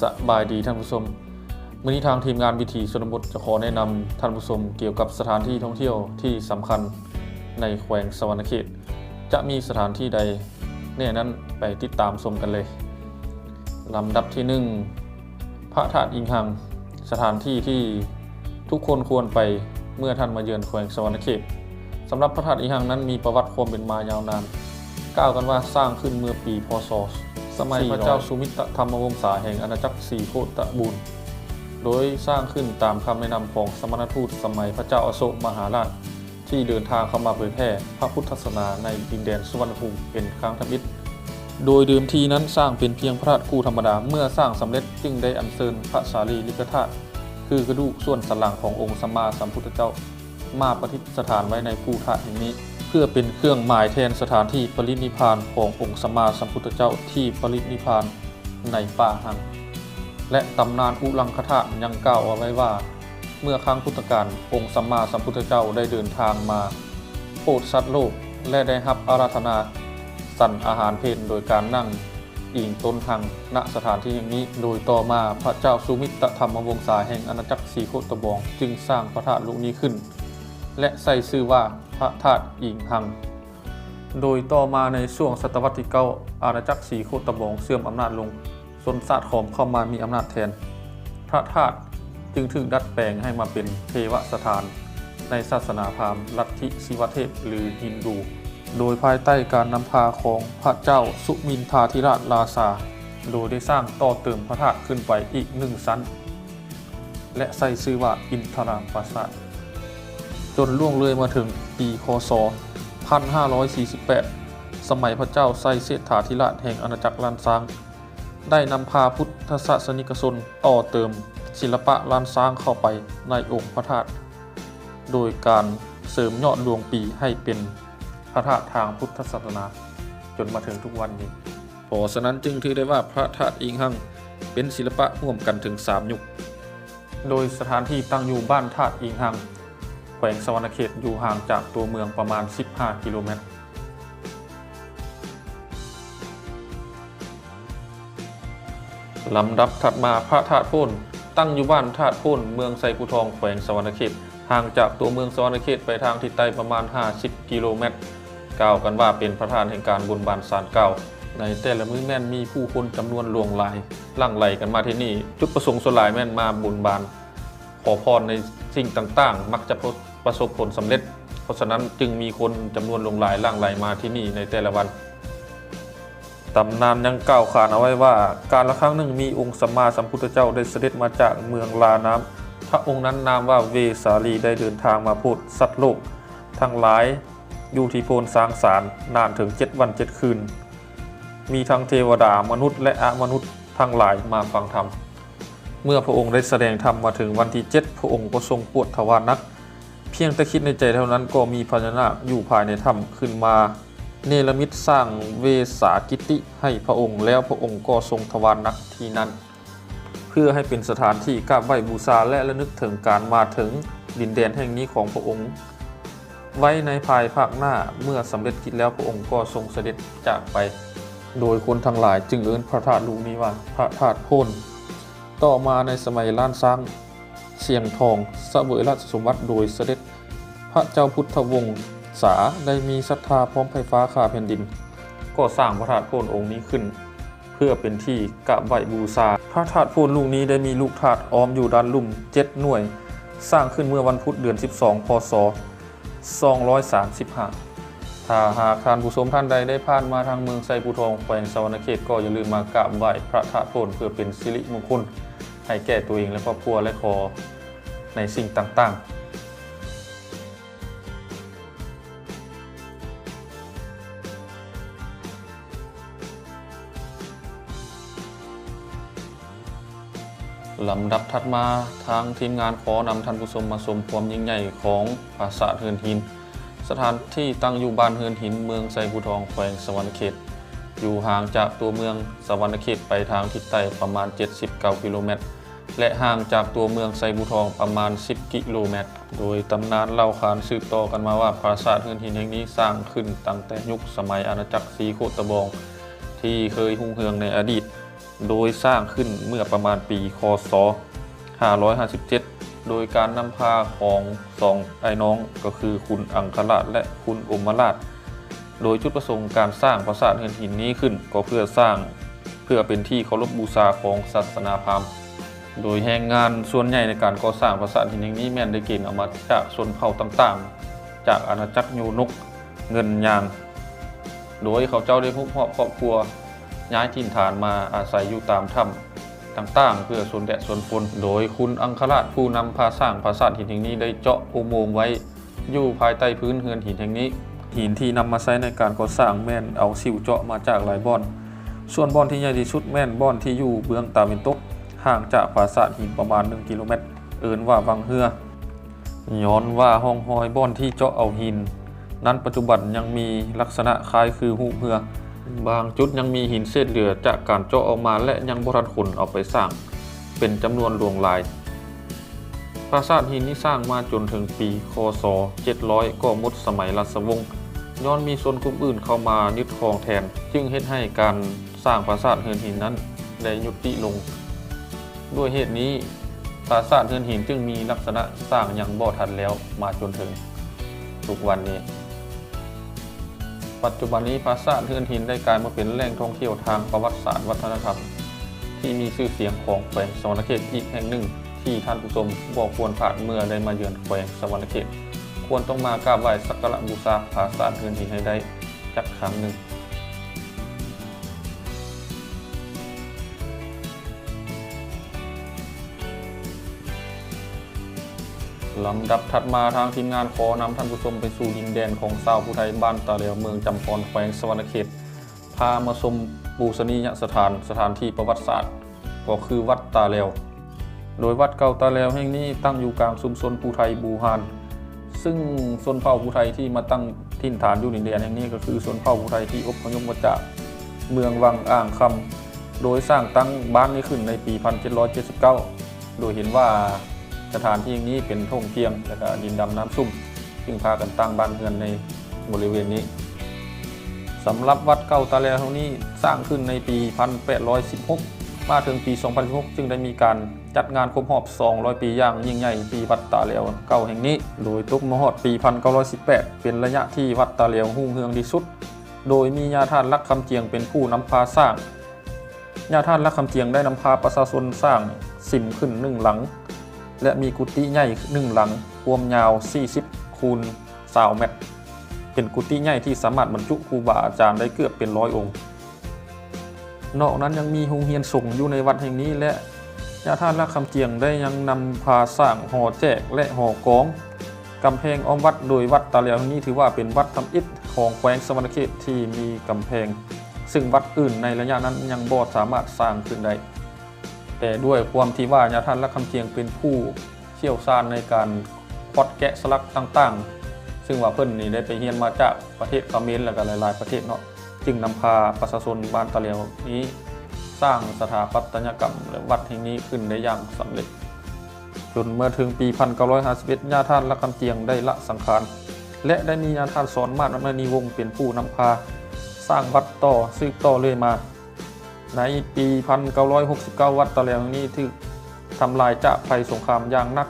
สบายดีท่านผู้ชมมื่อนี้ทางทีมงานวิถีชนบทจะขอแนะนำท่านผู้ชมเกี่ยวกับสถานที่ท่องเที่ยวที่สำคัญในแขวงสวรรณเขต จะมีสถานที่ใดแน่นั้นไปติดตามชมกันเลยลำดับที่หนึ่งพระธาตุอิงหัง สถานที่ที่ทุกคนควรไปเมื่อท่านมาเยือนแขวงสวรรณเขตสำหรับพระธาตุอิงหังนั้นมีประวัติความเป็นมายาวนานกล่าวกันว่าสร้างขึ้นเมื่อปีพศ สมัยพระเจ้าสุมิตธรรมวงศาแห่งอาณาจักรสีโคตบูรณ์โดยสร้างขึ้นตามคำแนะนำของสมณทูตสมัยพระเจ้าอโศกมหาราช ที่เดินทางเข้ามาเผยแพร่พระพุทธศาสนาในดินแดนสุวรรณภูมิเป็นครั้งทมิตรโดยเดิมทีนั้นสร้างเป็นเพียงพระธาตุคู่ธรรมดาเมื่อสร้างสำเร็จจึงได้อัญเชิญพระสารีริกธาตุคือกระดูกส่วนสันหลังขององค์สัมมาสัมพุทธเจ้า มาประทิษฐานไว้ในภูธาตุแห่งนี้ เพื่อเป็นเครื่องหมายแทนสถานที่ปรินิพานขององค์สมมาสัมพุทธเจ้าที่ปรินิพานในป่าหัง และตำนานอุลังคธาตุยังกล่าวเอาไว้ว่า เมื่อครั้งพุทธกาลองค์สัมมาสัมพุทธเจ้าได้เดินทางมาโปรดสัตว์โลกและได้รับอาราธนาสั่นอาหารเพนโดยการนั่งอิงต้นทางณสถานที่แห่างนี้ โดยต่อมาพระเจ้าสุมิตรธรรมวงศาแห่งอาณาจักรสีโคตบอง จึงสร้างพระธาตุลูกนี้ขึ้น และใส่ชื่อว่าพระธาตุอิงหัง โดยต่อมาในช่วงศตวรรษที่เก้าอาณาจักรสีโคตบองเสื่อมอำนาจลงสนศาสตร์ขอมเข้ามามีอำนาจแทน พระธาตุจึงถูกดัดแปลงให้มาเป็นเทวสถาน ในศาสนาพราหมณ์ลัทธิศิวเทพหรือฮินดู โดยภายใต้การนำพาของพระเจ้าสุมินทาธิราชราชาโดยได้สร้างต่อเติมพระธาตุขึ้นไปอีกหนึ่งชั้น และใส่ชื่อว่าอินทรามปราสาท จนล่วงเลยมาถึงปีคศ 1548 สมัยพระเจ้าไซเสถาธิราชแห่งอาณาจักรลานซาง ได้นำพาพุทธศาสนิกชนต่อเติมศิลปะลานซางเข้าไปในองค์พระธาตุโดยการเสริมยอดดวงปีให้เป็นพระธาตุทางพุทธศาสนา จนมาถึงทุกวันนี้เพราะฉะนั้นจึงถือได้ว่าพระธาตุอิงหังเป็นศิลปะร่วมกันถึง 3 ยุค โดยสถานที่ตั้งอยู่บ้านธาตุอิงหัง แขวงสวรรณเขตอยู่ห่างจากตัวเมืองประมาณ 15 กิโลเมตร ลำดับถัดมาพระธาตุโพนตั้งอยู่บ้านธาตุโพนเมืองไซกุทองแขวงสวรรณเขตห่างจากตัวเมืองสวรรณเขตไปทางทิศใต้ประมาณ 50 กิโลเมตร กล่าวกันว่าเป็นประธานแห่งการบุญบานสารเก่า ในแต่ละมื้อแม่นมีผู้คนจำนวนหลวงหลายลั่งไหลกันมาที่นี่ จุดประสงค์ส่วนหลายแม่นมาบุญบาน ขอพรในสิ่งต่างๆ มักจะ ประสบผลสำเร็จ เพราะฉะนั้นจึงมีคนจำนวนลงหลายลั่งไหลมาที่นี่ในแต่ละวันตำนานยังกล่าวขานเอาไว้ว่า การละครั้งหนึ่งมีองค์สัมมาสัมพุทธเจ้าได้เสด็จมาจากเมืองลาน้ำพระองค์นั้นนามว่าเวสาลีได้เดินทางมาพูดสัตว์โลก ทั้งหลายอยู่ที่โพนสร้างสารนานถึง7วัน7คืน มีทั้งเทวดามนุษย์และอมนุษย์ทั้งหลายมาฟังธรรม เมื่อพระองค์ได้แสดงธรรมมาถึงวันที่7พระองค์ก็ทรงปวดทวารนัก เพียงแต่คิดในใจเท่านั้นก็มีพญานาคอยู่ภายในถ้ำขึ้นมาเนรมิตสร้างเวสากิติให้พระองค์แล้วพระองค์ก็ทรงทวารนักที่นั้น เพื่อให้เป็นสถานที่กราบไหว้บูชาและระลึกถึงการมาถึงดินแดนแห่งนี้ของพระองค์ ไว้ในภายภาคหน้าเมื่อสำเร็จกิจแล้วพระองค์ก็ทรงเสด็จจากไป โดยคนทั้งหลายจึงเอิ้นพระธาตุลูกนี้ว่าพระธาตุโพนต่อมาในสมัยล้านสร้าง เสียงทองสเสวยราชสมบัติโดยเสด็จ พระเจ้าพุทธวงศ์ษาได้มีศรัทธาพร้อมไฟฟ้าคาแผ่นดิน ก็สร้างพระธาตุโพนองค์นี้ขึ้น เพื่อเป็นที่กราบไหวบูชาพระธาตุโพนลูกนี้ได้มีลูกธาตุอ้อมอยู่ด้านลุ่มเจ็ดหน่วย สร้างขึ้นเมื่อวันพุธเดือน 12 พศ 235ถ้าหากท่านผู้ชมท่านใดได้ผ่านมาทางเมืองไซปูทองแขวงสวรรณเขตก็อย่าลืมมากราบไหว้พระธาตุโพนเพื่อเป็นสิริมงคล ให้แก่ตัวเองและครอบครัวและขอในสิ่งต่างๆลำดับถัดมาทางทีมงานขอนำท่านผู้ชมมาชมความยิ่งใหญ่ของปราสาทเฮือนหิน สถานที่ตั้งอยู่บ้านเฮือนหินเมืองไซบูทองแขวงสวรรณเขต อยู่ห่างจากตัวเมืองสวรรณเขตไปทางทิศใต้ประมาณ 79 กิโลเมตร และห่างจากตัวเมืองไซบูทองประมาณ 10 กิโลเมตร โดยตำนานเล่าขานสืบต่อกันมาว่าปราสาทเฮือนหินแห่งนี้สร้างขึ้นตั้งแต่ยุคสมัยอาณาจักรสีโคตบอง ที่เคยหุ่งเฮืองในอดีต โดยสร้างขึ้นเมื่อประมาณปีคศ 557 โดยการนำพาของสองไอ้น้องก็คือคุณอังคราชและคุณอมราช โดยจุดประสงค์การสร้างปราสาทเฮือนหินนี้ขึ้นก็เพื่อสร้างเพื่อเป็นที่เคารพบูชาของศาสนาพราหมณ์ โดยแรงงานส่วนใหญ่ในการก่อสร้างปราสาทหินแห่งนี้แม่นได้เกณฑ์เอามาจากชนเผ่าต่างๆ จากอาณาจักรยูนกเงินยางโดยเขาเจ้าได้พบพาะครอบครัวย้ายถิ่นฐานมาอาศัยอยู่ตามถ้ำต่างๆ เพื่อสนแดดสนฝนโดยคุณอังคราชผู้นำพาสร้างปราสาทหินแห่งนี้ได้เจาะอุโมงค์ไว้อยู่ภายใต้พื้นเฮือนหินแห่งนี้ หินที่นำมาใช้ในการก่อสร้างแม่นเอาสิวเจาะมาจากหลายบ่อน ส่วนบ่อนที่ใหญ่ที่สุดแม่นบ่อนที่อยู่เบื้องตาเวนตก ห่างจากปราสาทหินประมาณ 1 กิโลเมตร เอินว่าวังเฮือย้อนว่าห้องหอยบ่อนที่เจาะเอาหิน นั้นปัจจุบันยังมีลักษณะคล้ายคือหูเฮือบางจุดยังมีหินเศษเหลือจากการเจาะออกมาและยังบรันขนเอาไปสร้าง เป็นจำนวนหลวงหลายปราสาทหินนี้สร้างมาจนถึงปี คศ 700 ก็มดสมัยรัชวงศ์ย้อนมีส่วนกลุ่มอื่นเข้ามายึดครองแทน จึงเฮ็ดให้การสร้างปราสาทเฮือนหินนั้นได้ยุติลง ด้วยเหตุนี้ปราสาทเฮือนหินจึงมีลักษณะสร้างอย่างบ่ทันแล้วมาจนถึงทุกวันนี้ ปัจจุบันนี้ปราสาทเฮือนหินได้กลายมาเป็นแหล่งท่องเที่ยวทางประวัติศาสตร์วัฒนธรรม ที่มีชื่อเสียงของแขวงสวรรณเขตอีกแห่งหนึ่ง ที่ท่านผู้ชมบอกควรผ่านเมื่อได้มาเยือนแขวงสวรรณเขต ควรต้องมากราบไหว้สักการะบูชาปราสาทเฮือนหินให้ได้จักครั้งหนึ่ง ลำดับถัดมาทางทีมงานขอนำท่านผู้ชมไปสู่ดินแดนของชาวผู้ไทยบ้านตาเหลียวเมืองจำปอนแขวงสวรรณเขต พามาชมปูสนียสถานสถานที่ประวัติศาสตร์ ก็คือวัดตาเหลวโดยวัดเก่าตาเหลวแห่งนี้ตั้งอยู่กลางชุมชนภูไทยบูฮานซึ่งชนเผ่าภูไทยที่มาตั้งถิ่นฐานอยู่ดินแดนแห่งนี้ก็คือชนเผ่าภูไทยที่อพยพมาจากเมืองวังอ่างคำโดยสร้างตั้งบ้านนี้ขึ้นในปี 1779 โดยเห็นว่า สถานที่นี้เป็นท่งเทียมและก็ดินดำน้ำซุ่มจึงพากันตั้งบ้านเรือนในบริเวณนี้สำหรับวัดเก่าตาแลเท่านี้สร้างขึ้นในปี 1816 มาถึงปี 2016 จึงได้มีการจัดงานครบรอบ 200 ปีอย่างยิ่งใหญ่ที่วัดตาเหลียวเก่าแห่งนี้ โดยตุกมหอดปี 1918 เป็นระยะที่วัดตาเหลียวหุ่งเฮืองที่สุด โดยมีญาทานลักคำเจียงเป็นผู้นำพาสร้างญาทานลักคำเจียงได้นำพาประชาชนสร้างสิมขึ้นหนึ่งหลัง และมีกุฏิใหญ่หนึ่งหลังความยาว 40 คูณ20เมตร เป็นกุฏิใหญ่ที่สามารถบรรจุครูบาอาจารย์ได้เกือบเป็นร้อยองค์ นอกนั้นยังมีโรงเรียนสงฆ์อยู่ในวัดแห่งนี้และญาติท่านละคำเจียงได้ยังนำพาสร้างหอแจกและหอกองกำแพงอ้อมวัดโดยวัดตาเหลียวแห่งนี้ถือว่าเป็นวัดทำอิฐของแขวงสวรรณเขตที่มีกำแพง ซึ่งวัดอื่นในระยะนั้นยังบ่สามารถสร้างขึ้นได้ แต่ด้วยความที่ว่าญาติท่านและคำเจียงเป็นผู้เชี่ยวชาญในการพอดแกะสลักต่างๆ ซึ่งว่าเพิ่นนี่ได้ไปเรียนมาจากประเทศเขมรแล้วก็หลาย ๆ ประเทศเนาะจึงนำพาประชาชนบ้านตะเหลียวนี้ สร้างสถาปัตยกรรมและวัดแห่งนี้ขึ้นได้อย่างสำเร็จ จนเมื่อถึงปี 1951ญาท่านและคำเจียงได้ละสังขารและได้มีญาท่านสอนมาตรมณีวงศ์เป็นผู้นำพา สร้างวัดต่อสืบต่อเลยมา ในปี 1969 วัดตะเหลียวนี้ถูกทำลายจากภัยสงครามอย่างนัก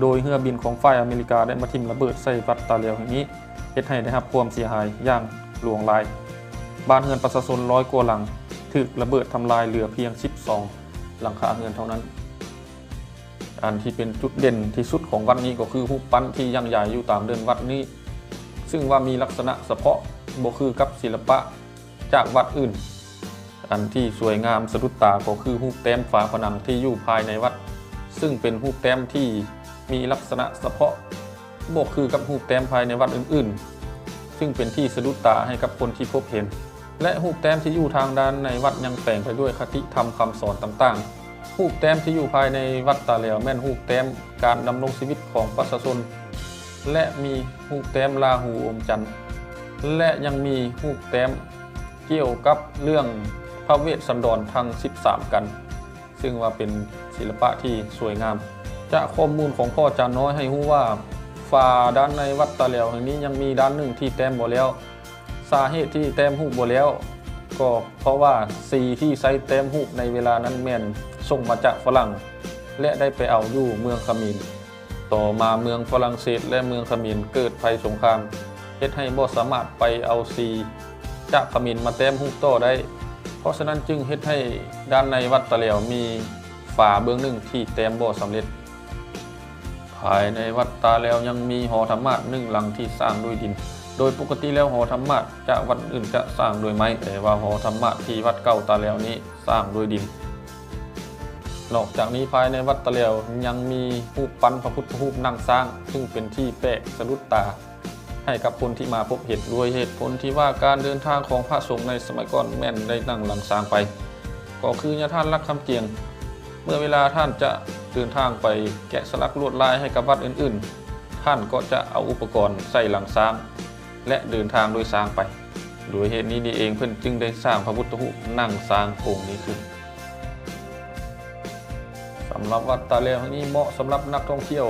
โดยเรือบินของฝ่ายอเมริกาได้มาทิ่มระเบิดใส่วัดตาเหลียวแห่งนี้เฮ็ดให้ได้รับความเสียหายอย่างหลวงหลาย บ้านเรือนประชาชนร้อยกว่าหลังถูกระเบิดทำลายเหลือเพียง 12 หลังคาเรือนเท่านั้น อันที่เป็นจุดเด่นที่สุดของวัดนี้ก็คือรูปปั้นที่ยังใหญ่อยู่ตามเดินวัดนี้ ซึ่งว่ามีลักษณะเฉพาะบ่คือกับศิลปะจากวัดอื่น อันที่สวยงามสะดุดตาก็คือรูปแต้มฝาผนังที่อยู่ภายในวัด ซึ่งเป็นรูปแต้มที่มีลักษณะเฉพาะบกคือกับรูปแต้มภายในวัดอื่นๆ ซึ่งเป็นที่สะดุดตาให้กับคนที่พบเห็น และรูปแต้มที่อยู่ทางด้านในวัดยังแต่งไปด้วยคติธรรมคำสอนต่างๆรูปแต้มที่อยู่ภายในวัดตาเหลียวแม่นรูปแต้มการดำรงชีวิตของประชาชนและมีรูปแต้มลาหูอมจันทร์และยังมีรูปแต้มเกี่ยวกับเรื่อง พระเวสสันดรทั้ง 13 กัน ซึ่งว่าเป็นศิลปะที่สวยงามจากข้อมูลของพ่อจานน้อยให้รู้ว่าฝาด้านในวัดตะเหลียวแห่งนี้ยังมีด้านหนึ่งที่แต้มบ่แล้ว สาเหตุที่แต้มหูบ่แล้ว ก็เพราะว่าสีที่ใช้เต็มรูในเวลานั้นแม่นส่งมาจากฝรั่ง และได้ไปเอาอยู่เมืองขมินต่อมาเมืองฝรั่งเศสและเมืองขมินเกิดภัยสงครามเฮ็ดให้บ่สามารถไปเอาซีจากขมินมาแต้มรูปต่อได้ เพราะฉะนั้นจึงเฮ็ดให้ด้านในวัดตะเหลียวมีฝาเบื้องหนึ่งที่แต้มบ่สำเร็จ ภายในวัดตาแล้วยังมีหอธรรมะหนึ่งหลังที่สร้างด้วยดิน โดยปกติแล้วหอธรรมะจะวัดอื่นจะสร้างด้วยไม้แต่ว่าหอธรรมะที่วัดเก่าตาแล้วนี้สร้างด้วยดิน นอกจากนี้ภายในวัดตะเหลียวยังมีรูปปั้นพระพุทธรูปนั่งสร้าง ซึ่งเป็นที่แปลกสะดุดตา ให้กับคนที่มาพบเห็นด้วยเหตุผลที่ว่าการเดินทางของพระสงฆ์ในสมัยก่อนแม่นได้นั่งหลังสร้างไป ก็คือญาท่านรักคำเกียง เมื่อเวลาท่านจะเดินทางไปแกะสลักลวดลายให้กับวัดอื่นๆ ท่านก็จะเอาอุปกรณ์ใส่หลังช้างและเดินทางโดยช้างไปโดยเหตุนี้นี่เองเพื่อนจึงได้สร้างพระพุทธรูปนั่งช้างองค์นี้ขึ้นสำหรับวัดตาเลวนี้เหมาะสำหรับนักท่องเที่ยว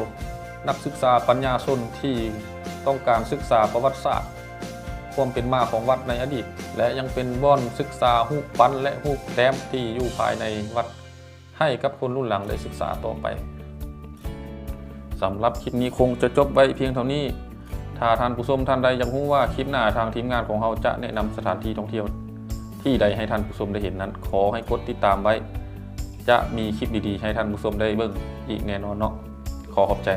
นักศึกษาปัญญาชนที่ ต้องการศึกษาประวัติศาสตร์ ความเป็นมาของวัดในอดีต และยังเป็นบ่อนศึกษาหูปปั้นและหูปแต้มที่อยู่ภายในวัดให้กับคนรุ่นหลังได้ศึกษาต่อไปสำหรับคลิปนี้คงจะจบไว้เพียงเท่านี้ ถ้าท่านผู้ชมท่านใดยังรู้ว่าคลิปหน้าทางทีมงานของเราจะแนะนำสถานที่ท่องเที่ยว ที่ใดให้ท่านผู้ชมได้เห็นนั้น ขอให้กดติดตามไว้ จะมีคลิปดีๆ ให้ท่านผู้ชมได้เบิ่งอีกแน่นอนเนาะขอขอบใจ